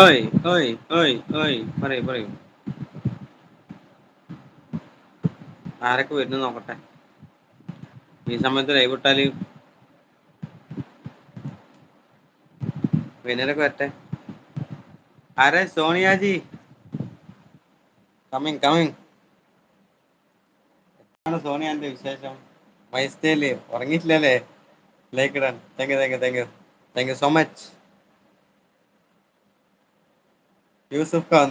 ഓയ് ഓയ് ഓയ് ഓയ് പറയൂ പറയൂ ആരൊക്കെ വരുന്നു നോക്കട്ടെ? ഈ സമയത്ത് ലൈവിട്ടാൽ വൈന്നേരൊക്കെ വരട്ടെ. ആരെ? സോണിയാജി. കമ്മിങ് കമ്മിങ് എന്താണ് സോണിയന്റെ വിശേഷം? വയസ്സേൽ ഉറങ്ങിയിട്ടില്ലല്ലേ? ലൈക്ക് ഇടാൻ. Thank you thank you thank you thank you so much Yusuf Khan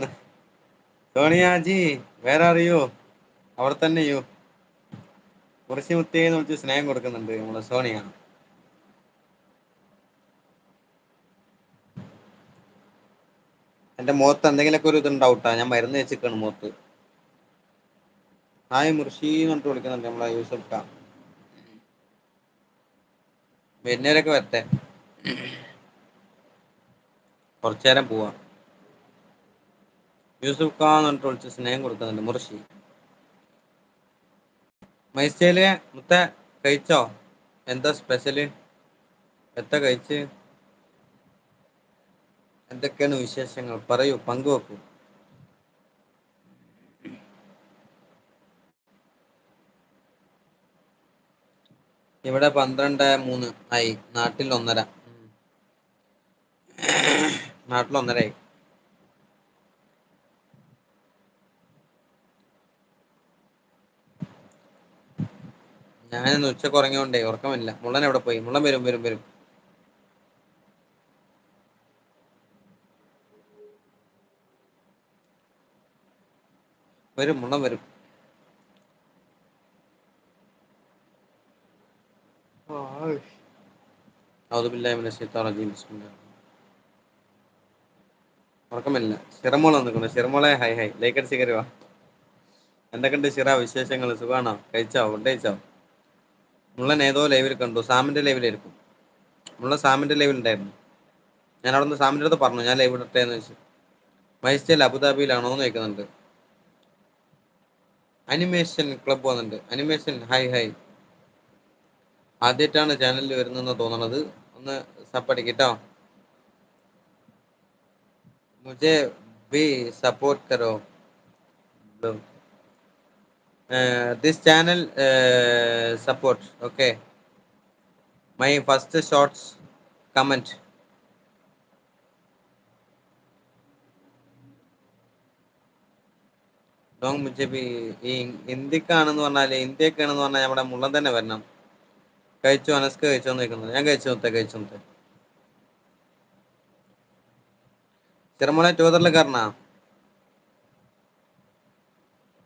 Soniaji where are you അവിടെ തന്നെ യു കുറച്ച് മുത്തേന്ന് വിളിച്ച് സ്നേഹം കൊടുക്കുന്നുണ്ട് നമ്മളെ സോണിയ. എന്റെ മുഖത്ത് എന്തെങ്കിലുമൊക്കെ ഒരു ഇത്ണ്ടാവുട്ടാ. ഞാൻ മരുന്ന് തേച്ച്ക്കാണ് മുഖത്ത്. ഹായ് മുർഷീന്ന് പറഞ്ഞിട്ട് വിളിക്കുന്നുണ്ട് നമ്മളെ യൂസഫ് ഖാൻ വരുന്നവരൊക്കെ വരട്ടെ. നേരം പോവാ. യൂസുഫ് ഖാൻ പറഞ്ഞിട്ട് വിളിച്ച് സ്നേഹം കൊടുക്കുന്നുണ്ട് മുർഷി. മൈസ്റ്റൈൽ മുത്ത കഴിച്ചോ? എന്താ സ്പെഷ്യൽ എത്ത കഴിച്ച്? എന്തൊക്കെയാണ് വിശേഷങ്ങൾ? പറയൂ പങ്കുവെക്കൂ. ഇവിടെ പന്ത്രണ്ട് മൂന്ന് ആയി. നാട്ടിൽ ഒന്നര. നാട്ടിൽ ഒന്നരായി ഞാനിന്ന് ഉച്ചയ്ക്ക് ഉറങ്ങിയോണ്ടേ ഉറക്കമില്ല. മുള്ളൻ എവിടെ പോയി? മുള്ളൻ വരും വരും വരും. വരും മുള്ളൻ വരും. ഉറക്കമില്ല. ബില്ലാഹിി നിൽക്കുന്നു ശൈത്വാനിർ ഹൈ ഹായ് ലൈക്കടിച്ച് കേറി വാ. എന്തൊക്കെണ്ട് സിറ വിശേഷങ്ങൾ സുഖാണോ? കഴിച്ചോ? ഫുഡ് മുള്ളൻ ഏതോ ലൈവിൽ കണ്ടു. സാമിന്റെ ലൈവിലായിരിക്കും മുള്ളൻ സാമിന്റെ ലൈവിൽ ഉണ്ടായിരുന്നു. ഞാൻ സാമിന്റെ അടുത്ത് പറഞ്ഞു ഞാൻ ലൈവ് ഇടട്ടെ എന്ന് വെച്ചു. മൈസ്റ്റൈൽ അബുദാബിയിലാണോന്ന് ചോദിക്കുന്നുണ്ട്. അനിമേഷൻ ക്ലബ് വന്നിട്ടുണ്ട്. അനിമേഷൻ ഹായ് ഹായ് ആദ്യമായിട്ടാണ് ചാനലിൽ വരുന്നതെന്ന് തോന്നണത്. ഒന്ന് സപ്പടിക്കട്ടോ മുജേ ബി support കരോ? This channel support okay my first shorts don't മുझे भी ഈ ഇന്ത്യക്കാണെന്ന് പറഞ്ഞാൽ ഇന്ത്യക്കാണെന്ന് പറഞ്ഞാൽ നമ്മുടെ മുള്ളൻ തന്നെ വരണം കഴിച്ചു അനസ്ക കഴിച്ചോന്ന് ചോദിക്കുന്നുണ്ട് ഞാൻ കഴിച്ചു മുത്തേ കഴിച്ചു മുത്തേ സിറമോളെ ടൂതറിൽ കേറണോ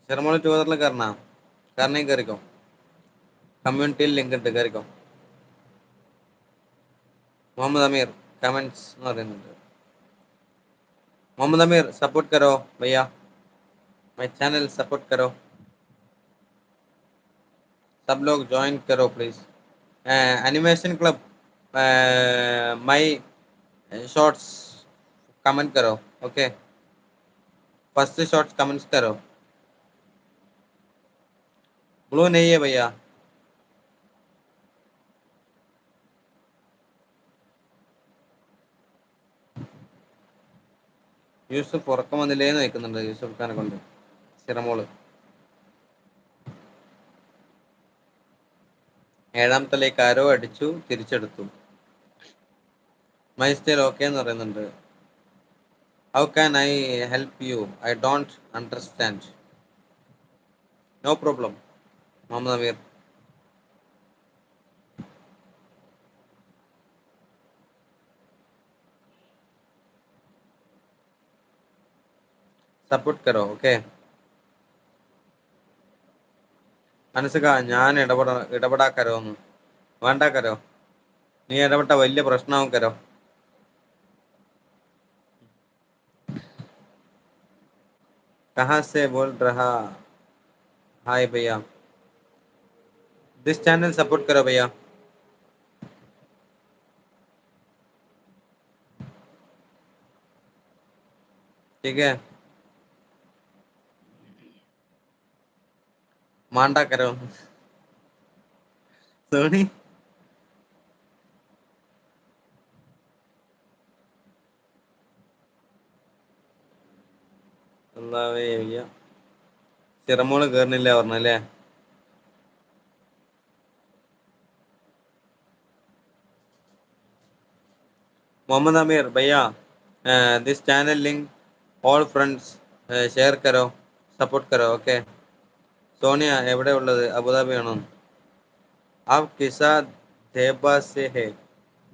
സിറമോളെ ടൂതറിൽ കേറണോ കേറണേ കേറിക്കോ കമ്മ്യൂണിറ്റിയിൽ ലിങ്ക് ഉണ്ട് കേറിക്കോ മുഹമ്മദ് അമീർ കമന്റ്സ് എന്ന് പറയുന്നുണ്ട് मोहम्मद अमीर सपोर्ट करो भैया माय चैनल सपोर्ट करो सब लोग ज्वाइन करो please animation club my shorts comment करो ओके फर्स्ट शॉर्ट्स कमेंट्स करो ब्लू नहीं है भैया യൂസുഫ് ഉറക്കം വന്നില്ലേന്ന് ചോദിക്കുന്നുണ്ട് യൂസുഫ് ഖാനെ കൊണ്ട് സിറമോള് ഏഴാമത്തെ ലൈക്ക് ആരോ അടിച്ചു തിരിച്ചെടുത്തു മൈ സ്റ്റൈൽ ഓക്കെ എന്ന് പറയുന്നുണ്ട് how can I help you I don't understand no problem Muhammad Ameer support കരോ ഓക്കെ അനസുക ഞാൻ ഇടപെട ഇടപെടാക്കരോന്ന് വേണ്ടാക്കരോ നീ ഇടപെട്ട വലിയ പ്രശ്നമാവും കരോ कहाँ से बोल रहा हाय भैया दिस चैनल सपोर्ट करो भैया ठीक है मांडा करो സോണി അള്ളാഹുവേ വയ്യ സിറമോള് കേറുന്നില്ല പറഞ്ഞല്ലേ मोहम्मद आमिर भैया this channel link all friends share കരോ support കരോ ഓക്കെ സോണിയ എവിടെ ഉള്ളത് അബുദാബി ആണോ ആപ് കിസാ ദേബാസെ ഹെ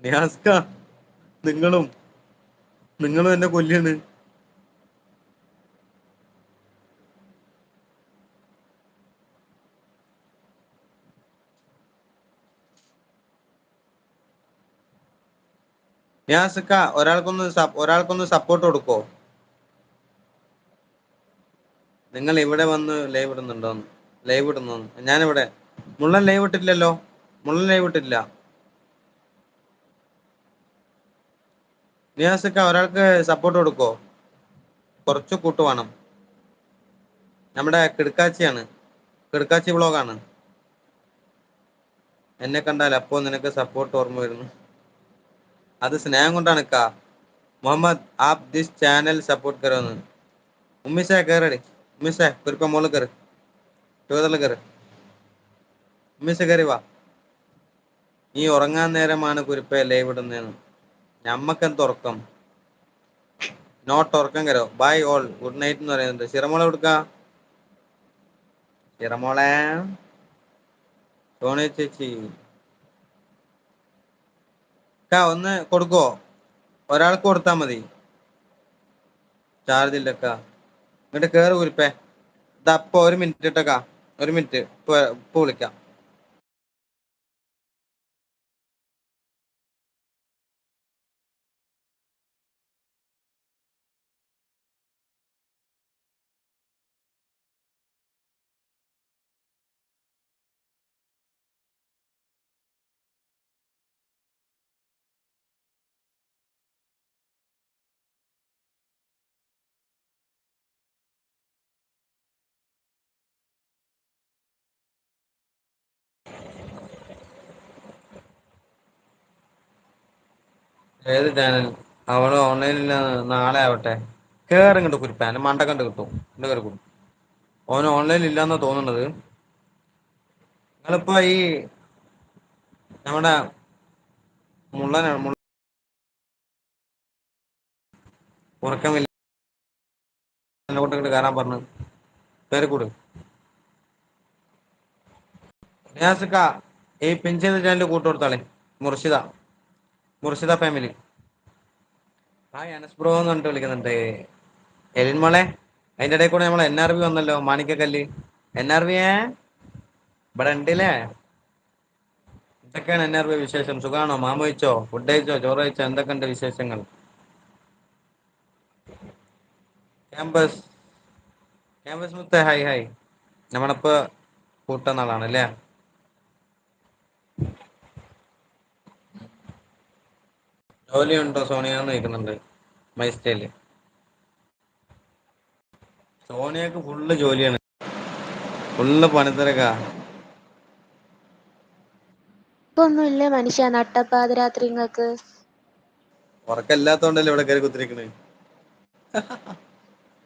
നിയാസ്ക നിങ്ങളും നിങ്ങളും എന്നെ കൊല്ലാണ് നിയാസ്ക ഒരാൾക്കൊന്ന് ഒരാൾക്കൊന്ന് സപ്പോർട്ട് കൊടുക്കോ? നിങ്ങൾ ഇവിടെ വന്ന് ലൈവ് ഇടുന്നുണ്ടോന്ന് ലൈവ് ഇടുന്നു ഞാനിവിടെ. മുള്ളൻ ലൈവ് ഇട്ടില്ലല്ലോ മുള്ളൻ ലൈവ് ഇട്ടില്ല നിയാസിക്ക ഒരാൾക്ക് സപ്പോർട്ട് കൊടുക്കോ? കുറച്ച് കൂട്ട് വേണം. നമ്മുടെ കിടക്കാച്ചിയാണ്. കിടക്കാച്ചി ബ്ലോഗാണ് എന്നെ കണ്ടാൽ അപ്പോ നിനക്ക് സപ്പോർട്ട് ഓർമ്മ വരുന്നു. അത് സ്നേഹം കൊണ്ടാണ് കാ മുഹമ്മദ് ആപ് ദിസ് ചാനൽ സപ്പോർട്ട് കരോന്ന് ഉമ്മിസ കയറടി ഉമ്മിസ കുരിപ്പ മോൾ കയറ് ടൂതറിൽ കയറ് ഉമ്മിസ കയറി വാ. നീ ഉറങ്ങാൻ നേരമാണ് കുരിപ്പ ലൈവ് ഇടുന്നതെന്ന്. ഞമ്മക്കെന്ത് ഉറക്കം? നോട്ട് ഉറക്കം കരോ. Bye all. ഗുഡ് നൈറ്റ് എന്ന് പറയുന്നുണ്ട്. ചിറമോളെ കൊടുക്ക ചിറമോളെ ടോണി ചേച്ചി. ക്കാ ഒന്ന് കൊടുക്കോ? ഒരാൾക്ക് കൊടുത്താ മതി. ചാർജ് ഇല്ലക്ക എന്നിട്ട് കേറ് കുരിപ്പേ ഇതപ്പൊ ഒരു മിനിറ്റ് ഇട്ടക്കാ. ഒരു മിനിറ്റ് ഇപ്പൊ വിളിക്കാം. ഏത് ചാനൽ അവിടെ ഓൺലൈനിൽ നാളെ ആവട്ടെ. കേറി ഇങ്ങോട്ട് കുരിപ്പാൻ. മണ്ട കണ്ട് കിട്ടും. എന്റെ കയറി കൊടുക്കും ഓൻ ഓൺലൈനിൽ ഇല്ലാന്നാ തോന്നുന്നത്. നിങ്ങളിപ്പോ ഈ നമ്മുടെ മുള്ളനാണ് മുള്ള ഉറക്കമില്ല കൊണ്ട് ഇങ്ങോട്ട് കയറാൻ പറഞ്ഞു. കയറി കൂട്. നിയാസിക്ക ഈ pin channel കൂട്ടുകൊടുത്താളെ Murshida. Murshida family hi Anas bro എന്ന് പറഞ്ഞിട്ട് വിളിക്കുന്നുണ്ട്. എലിൻ മോളെ അതിന്റെ ഇടയിൽ കൂടെ നമ്മൾ എൻ ആർ വി വന്നല്ലോ മാണിക്കക്കല്ല്. എൻ ആർ വി ഏ? ഇവിടെ ഉണ്ടല്ലേ? എന്തൊക്കെയാണ് എൻ ആർ വി വിശേഷം? സുഖാണോ? മാമ വെച്ചോ ഫുഡ് കഴിച്ചോ? ചോറ് കഴിച്ചോ? എന്തൊക്കെയുണ്ട് വിശേഷങ്ങൾ? ക്യാമ്പസ് ക്യാമ്പസ് മുത്ത ഹായ് ഹായ് നമ്മളിപ്പോ കൂട്ടുന്ന ആളാണ് അല്ലേ? ജോലിയുണ്ടോ സോണിയ എന്ന് മൈ സ്റ്റൈൽ സോണിയക്ക് ഫുള്ള് ജോലിയാണ്. ഫുള്ള് പണിത്തിരക്കാ. ഇപ്പൊന്നുമില്ല മനുഷ്യ. നട്ടപ്പാതിരാത്രി നിങ്ങൾക്ക് ഉറക്കല്ലാത്തോണ്ടല്ലേ ഇവിടെ കയറി കുത്തിരിക്കണേ?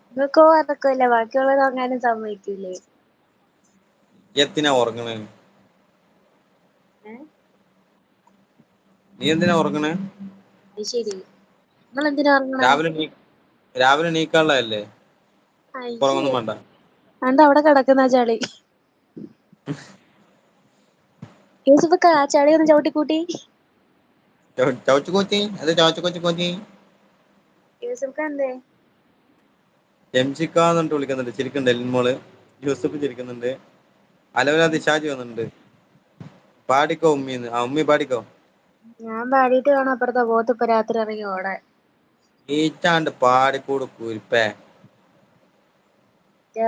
നിങ്ങൾക്കോ അതൊക്കെയില്ല ബാക്കിയുള്ളത് അങ്ങാനും സമ്മതിക്കൂലേ. എത്തിനാ ഉറങ്ങണ്? നീ എന്തിനാ ഉറങ്ങണ്? അത് ശരി. നിങ്ങൾ എന്തിനാ രാവിലെ നീ രാവിലെ നീക്കാനുള്ളതല്ലേ? ഇപ്പൊ അയ്യേ വേണ്ട. അണ്ട അവിടെ കിടക്കുന്ന ആ ചളി? യൂസുഫക്ക ആ ചളി ഒന്ന് ചവിട്ടിക്കൂട്ടി. ചവച്ചു കോച്ചി അത് ചവച്ചു കൊച്ചു കോച്ചി യൂസുഫക്ക എന്തേ? എംജിക്ക എന്നിട്ട് വിളിക്കുന്നുണ്ട്. ചിരിക്കുന്നുണ്ട് എൽമോൾ യൂസഫ് ചിരിക്കുന്നുണ്ട്. അലവല ദിശാജി വന്നിട്ടുണ്ട്. പാടിക്കോ ഉമ്മീന്ന്? ആ ഉമ്മി പാടിക്കോ? ഞാൻ പാടിയിട്ട് കാണാം അപ്പുറത്തെ പോത്ത് ഇപ്പൊ രാത്രി ഇറങ്ങി ഓടാൻ. ഈറ്റാണ്ട് പാടിക്കൂട് കുരിപ്പേ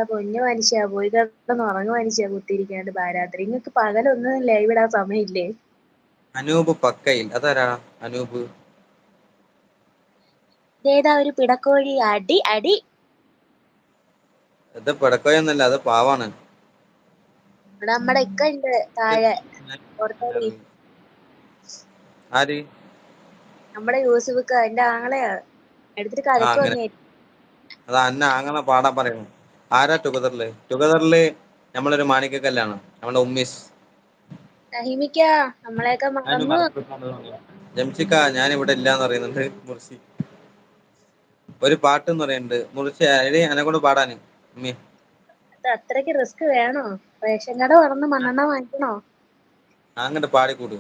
പൊന്നു മനുഷ്യ പോയി കിടന്ന് ഉറങ്ങു മനുഷ്യ കുത്തിയിരിക്കാണ്ട് പാരാത്രി നിങ്ങക്ക് പകലൊന്നും ലൈവ് ഇടാൻ സമയമില്ലേ? അനൂപ് പക്കയിൽ. അതാരാ അനൂപ്? ഇതേതാ ഒരു പിടക്കോഴി. അടി അടി. ഇത് പിടക്കോയൊന്നല്ല അത് പാവാണ്. ഇവിടെ നമ്മടെ ഇക്ക ഉണ്ട് താഴെ. പുറത്തോടി ആര്? നമ്മുടെ യൂസുഫക്ക എന്റെ ആങ്ങളെയാ എടുത്തിട്ട് അങ്ങനെ. വന്നേ അതാ അന്ന ആങ്ങളെ പാടാൻ പറയുന്നു. ആരാ ടുഗദറിൽ? ടുഗദറിൽ നമ്മളൊരു മാണിക്കക്കല്ലാണ് നമ്മുടെ ഉമ്മീസ്. നഹിമിക്ക നമ്മളെയൊക്കെ ജംഷിക്ക ഞാൻ ഇവിടെ ഇല്ലാന്ന് പറയുന്നുണ്ട് മുർസി ഒരു പാട്ട് എന്ന് പറയുന്നുണ്ട് മുറിച്ച് എന്നെ അനെക്കൊണ്ട് പാടാന് അത്രയ്ക്ക് റിസ്ക് വേണോ? റേഷൻ കട തൊറന്ന് മണ്ണെണ്ണ വാങ്ങിക്കണോ? അങ്ങനെ പാടിക്കൂട്.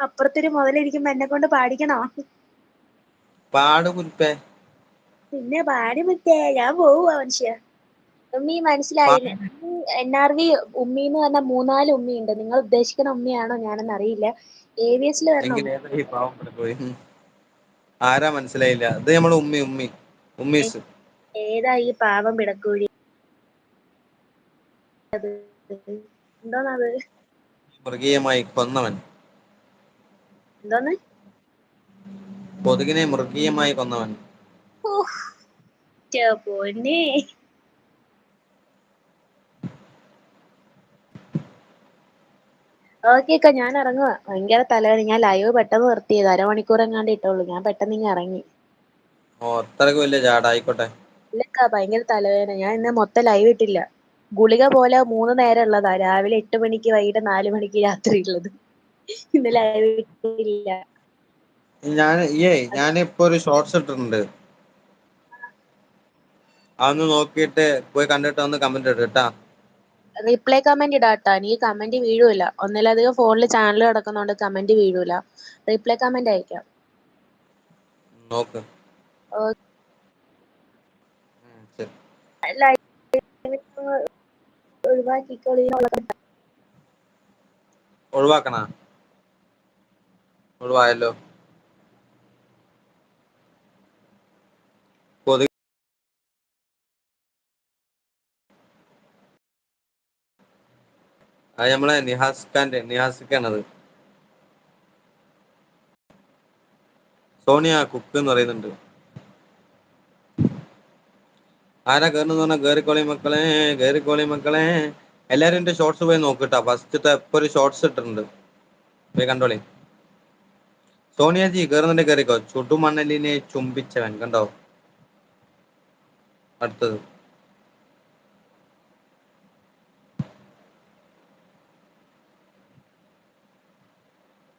അപ്പുറത്തൊരു മൊതലിരിക്കുമ്പോ എന്നെ കൊണ്ട് പാടിക്കണോ? പാട് കുരുപ്പേ പിന്നെ പാടി മുത്തേ ഞാൻ പോവുക മനുഷ്യ. ഉമ്മി മനസ്സിലായില്ലേ? എൻ ആർ വി ഉമ്മീന്ന് പറഞ്ഞ മൂന്നാൽ ഉമ്മിയുണ്ട് നിങ്ങൾ ഉദ്ദേശിക്കുന്ന ഉമ്മിയാണോ ഞാനെന്ന് അറിയില്ല. ഉമ്മി കോയി ആരാ മനസ്സിലായില്ല? ഇത് നമ്മൾ ഉമ്മി ഉമ്മി. ഉമ്മീസ്. ഏതാ ഈ പാവം പിടക്കൂഴി അത്. മൃഗീയമായി കൊന്നവൻ. എന്തോന്ന് കൊതുകിനെ മൃഗീയമായി കൊന്നവൻ. പൊന്നേ. ഓക്കെക്ക ഞാൻ ഇറങ്ങുക ഭയങ്കര തലവേദന. ഞാൻ ലൈവ് പെട്ടെന്ന് നിർത്തിയത് അരമണിക്കൂർ എങ്ങാണ്ട് ഇട്ടുള്ളൂ ഞാൻ പെട്ടെന്ന് ഇങ്ങനെ ഇറങ്ങി. ഓ വലിയ ഇല്ലക്ക ഭയങ്കര തലവേദന. ഞാൻ ഇന്ന് മൊത്തം ലൈവ് ഇട്ടില്ല. ഗുളിക പോലെ മൂന്ന് നേരം ഉള്ളതാ. രാവിലെ എട്ട് മണിക്ക് വൈകിട്ട് നാല് മണിക്ക് രാത്രി ഉള്ളത്. ഇന്ന് ലൈവ് ഇല്ല ഞാൻ ഏയ് ഞാൻ ഇപ്പൊ ഒരു ഷോർട്സ് ഇട്ടിട്ടുണ്ട്. അതൊന്ന് നോക്കിയിട്ട് പോയി കണ്ടിട്ട് വന്ന് കമന്റ് ഇട് ട്ടാ റിപ്ലൈ കമന്റ് ഇടാട്ടാ നീ കമന്റ് വീഴൂല. ഒന്നിലധികം ഫോണിൽ ചാനൽ കിടക്കുന്നോണ്ട് കമന്റ് വീഴൂല. റിപ്ലൈ കമന്റ് അയക്കാം. നോക്ക്. ഒഴിവാക്കിക്കോളി. ഒഴിവാക്കണ? ഒഴിവായല്ലോ കൊതുക് അത് നമ്മളെ നിഹാസ്ഖാന്റെ നിഹാസിക്കാണത്. സോണിയ കുക്ക് എന്ന് പറയുന്നുണ്ട്. ആരാ കേറുന്നത് പറഞ്ഞാൽ കയറിക്കോളി മക്കളെ കയറിക്കോളി മക്കളെ. എല്ലാരും എന്റെ ഷോർട്സ് പോയി നോക്കിട്ടാ ഫസ്റ്റ്ത്തെ എപ്പോ ഒരു ഷോർട്സ് ഇട്ടിട്ടുണ്ട്. പോയി കണ്ടോളി. സോണിയാജി കേറുന്നുണ്ടെ കയറിക്കോ? ചുടുമണലിനെ ചുംബിച്ചവൻ കണ്ടോ? അടുത്തത്.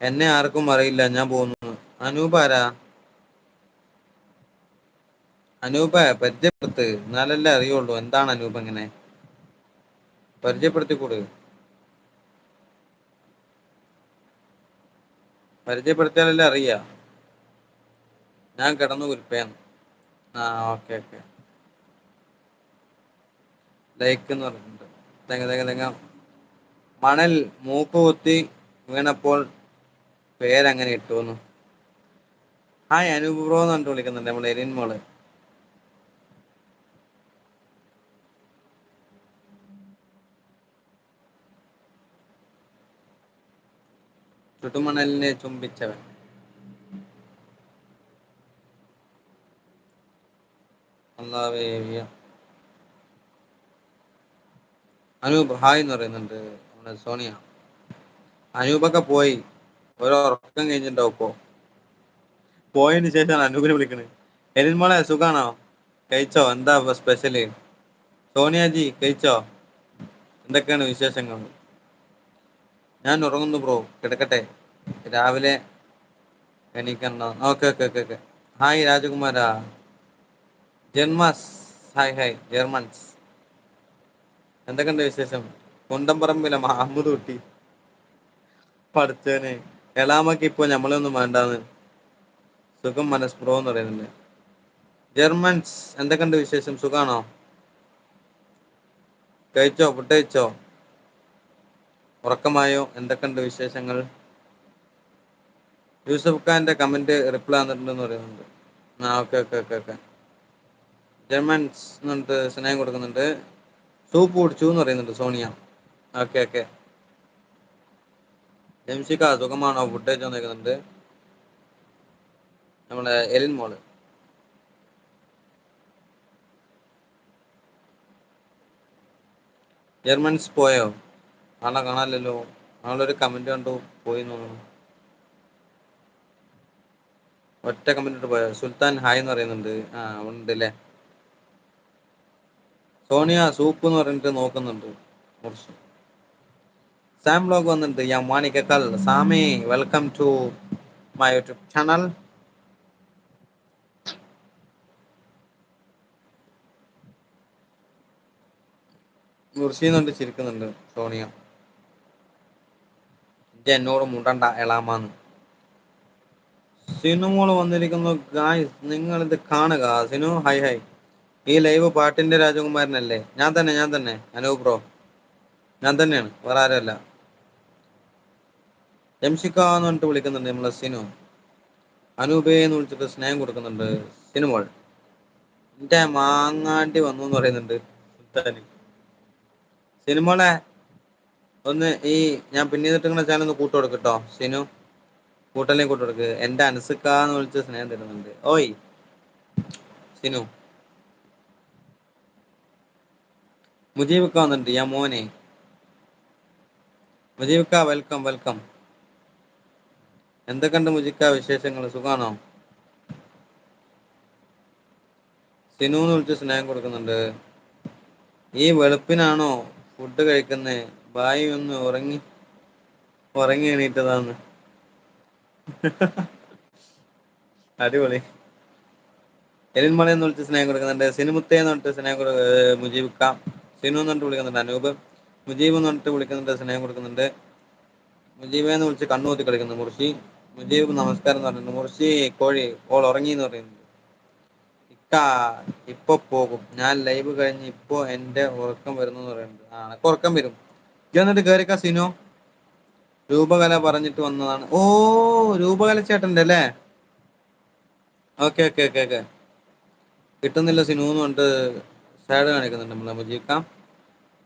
എന്നെ ആർക്കും അറിയില്ല ഞാൻ പോന്നു അനൂപാരാ അനൂപ പരിചയപ്പെടുത്ത്. എന്നാലല്ലേ അറിയുള്ളൂ എന്താണ് അനൂപ് ഇങ്ങനെ? പരിചയപ്പെടുത്തിക്കൊട്? പരിചയപ്പെടുത്തിയാലല്ലേ അറിയാ. ഞാൻ കിടന്നു കുരുപ്പയാണ് ആ ഓക്കെ ഓക്കെ. ലൈക്ക് എന്ന് പറഞ്ഞിട്ടുണ്ട്. തെങ്ങ തെങ്ങ തെങ്ങ. മണൽ മൂക്കുകുത്തി വീണപ്പോൾ പേരങ്ങനെ ഇട്ടു ഹായ് അനൂപ് എന്ന് പറഞ്ഞിട്ട് വിളിക്കുന്നുണ്ട് നമ്മുടെ എരിൻ മോൾ. ചുടുമണലിനെ ചുംബിച്ചവൻ. അല്ലാഹുവേ വയ്യ അനൂപ് ഹായ്ന്ന് പറയുന്നുണ്ട് നമ്മുടെ സോണിയ. അനൂപൊക്കെ പോയി. ഓരോ ഉറക്കം കഴിഞ്ഞിണ്ടാവും ഇപ്പോ. പോയതിന് ശേഷമാണ് അനൂപിനെ വിളിക്കണെ. എലിൻ മോളെ സുഖാണോ? കഴിച്ചോ? എന്താ സ്പെഷ്യൽ സോണിയാജി കഴിച്ചോ? എന്തൊക്കെയാണ് വിശേഷങ്ങൾ? ഞാൻ ഉറങ്ങുന്നു ബ്രോ. കിടക്കട്ടെ. രാവിലെ എണീക്കണ്ടോ? Okay okay okay okay. Hi രാജകുമാരാ. ജന്മസ്. Hi hi. Germans എന്തൊക്കെയുണ്ട് വിശേഷം? കുണ്ടം പറമ്പിലെ മഹമ്മദ് കുട്ടി. പടച്ചോനെ എളാമക്ക് ഇപ്പൊ ഞമ്മളെ ഒന്നും വേണ്ടാന്ന്. സുഖം മനസ് ബ്രോ എന്ന് പറയുന്നുണ്ട്. ജർമൻസ് എന്തൊക്കെയുണ്ട് വിശേഷം? സുഖാണോ? കഴിച്ചോ? ഫുഡ് കഴിച്ചോ? ഉറക്കമായോ? എന്തൊക്കെയുണ്ട് വിശേഷങ്ങൾ? യൂസഫ് ഖാന്റെ കമന്റ് റിപ്ലൈ വന്നിട്ടുണ്ടെന്ന് പറയുന്നുണ്ട്. ആ okay okay okay okay. Germans എന്ന് പറഞ്ഞിട്ട് സ്നേഹം കൊടുക്കുന്നുണ്ട്. സൂപ്പ് കുടിച്ചു എന്ന് പറയുന്നുണ്ട് സോണിയ. Okay okay. ജംഷിക്ക സുഖമാണോ? ഫുഡ് വന്നിരിക്കുന്നുണ്ട് നമ്മുടെ എലിൻ മോൾ. ജർമൻസ് പോയോ? ആളെ കാണാനല്ലോ ആളൊരു കമന്റ് കണ്ടു പോയി തോന്നുന്നു. ഒറ്റ കമന്റ് പോയ? സുൽത്താൻ ഹായ് എന്ന് പറയുന്നുണ്ട്. ആ ഉണ്ട് അല്ലേ സോണിയ സൂപ്പ് എന്ന് പറഞ്ഞിട്ട് നോക്കുന്നുണ്ട്. സാം ബ്ലോഗ് വന്നിട്ട് യാ മാണിക്കക്കൽ സാമി welcome to my YouTube channel മുർഷീന്നോണ്ട് ചിരിക്കുന്നുണ്ട് സോണിയ. എന്നോട് മുണ്ടണ്ട എളാമാന്ന്. സിനുമോൾ വന്നിരിക്കുന്നു. ഗായ്സ് നിങ്ങൾ ഇത് കാണുക. സിനു ഹൈ ഹൈ ഈ ലൈവ് പാട്ടിന്റെ രാജകുമാരനല്ലേ? ഞാൻ തന്നെ ഞാൻ തന്നെ. അനൂപ് ബ്രോ ഞാൻ തന്നെയാണ്. വേറെ ആരുമല്ല. ജംഷിക്കാന്ന് പറഞ്ഞിട്ട് വിളിക്കുന്നുണ്ട് നമ്മളെ സിനു. അനൂപേ എന്ന് വിളിച്ചിട്ട് സ്നേഹം കൊടുക്കുന്നുണ്ട് സിനുമോൾ. എന്റെ മാങ്ങാണ്ടി വന്നു എന്ന് പറയുന്നുണ്ട് സുൽത്താന്. സിനിമോളെ ഒന്ന് ഈ ഞാൻ പിന്നീട് ഇങ്ങനെ ചാനൽ ഒന്ന് കൂട്ടുകൊടുക്കട്ടോ സിനു. കൂട്ടല്ലേ കൂട്ട് കൊടുക്ക്. എന്റെ അനസുക്കാന്ന് വിളിച്ച് സ്നേഹം തരുന്നുണ്ട്. ഓയ്. സിനു മുജീബിക്ക വന്നിട്ടുണ്ട്. യാ മോനെ. മുജീബിക്ക വെൽക്കം വെൽക്കം എന്തൊക്കെയുണ്ട് മുജിക്ക വിശേഷങ്ങൾ? സുഖാണോ? സിനുന്ന് വിളിച്ച് സ്നേഹം കൊടുക്കുന്നുണ്ട്. ഈ വെളുപ്പിനാണോ ഫുഡ് കഴിക്കുന്നത് ബായി ഒന്ന് ഉറങ്ങി ഉറങ്ങി എണീറ്റതാന്ന്. അടിപൊളി. എലിന്മള എന്ന് വിളിച്ച് സ്നേഹം കൊടുക്കുന്നുണ്ട്. സിനിമത്തെ എന്ന് പറഞ്ഞിട്ട് സ്നേഹം കൊടു മുജീബിക്ക സിനു എന്ന് പറഞ്ഞിട്ട് വിളിക്കുന്നുണ്ട്. അനൂപ് മുജീബ് എന്ന് പറഞ്ഞിട്ട് വിളിക്കുന്നുണ്ട്. സ്നേഹം കൊടുക്കുന്നുണ്ട്. മുജീബെ എന്ന് വിളിച്ച് കണ്ണൂത്തി കളിക്കുന്നു. മുർഷി മുജീബ് നമസ്കാരം എന്ന് പറഞ്ഞിട്ടുണ്ട് മുർഷി കോഴി ഓൾ ഉറങ്ങി എന്ന് പറയുന്നുണ്ട് ഇക്ക ഇപ്പൊ പോകും. ഞാൻ ലൈവ് കഴിഞ്ഞ് ഇപ്പൊ എന്റെ ഉറക്കം വരുന്നുന്ന് പറയുന്നുണ്ട് ആ ഉറക്കം വരും. ഇജ്ജ് എന്നിട്ട് കേറിക്ക സിനു. രൂപകല പറഞ്ഞിട്ട് വന്നതാണ്. ഓ രൂപകല ചേട്ടന്റെ അല്ലേ ഓക്കെ ഓക്കെ ഓക്കെ ഓക്കെ. കിട്ടുന്നില്ല സിനുന്ന് കൊണ്ട് സാഡ് കാണിക്കുന്നുണ്ട് നമ്മൾ നമ്മൾ ജീവിക്കാം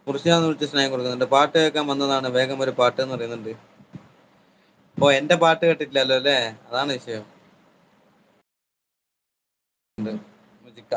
മുർഷിയാന്ന് വിളിച്ച് സ്നേഹം കൊടുക്കുന്നുണ്ട്. പാട്ട് കേൾക്കാൻ വന്നതാണ്. വേഗം ഒരു പാട്ട് എന്ന് പറയുന്നുണ്ട്. ഓ എന്റെ പാട്ട് കേട്ടിട്ടില്ലല്ലോ അല്ലേ? അതാണ് വിഷയം. മുജിക്ക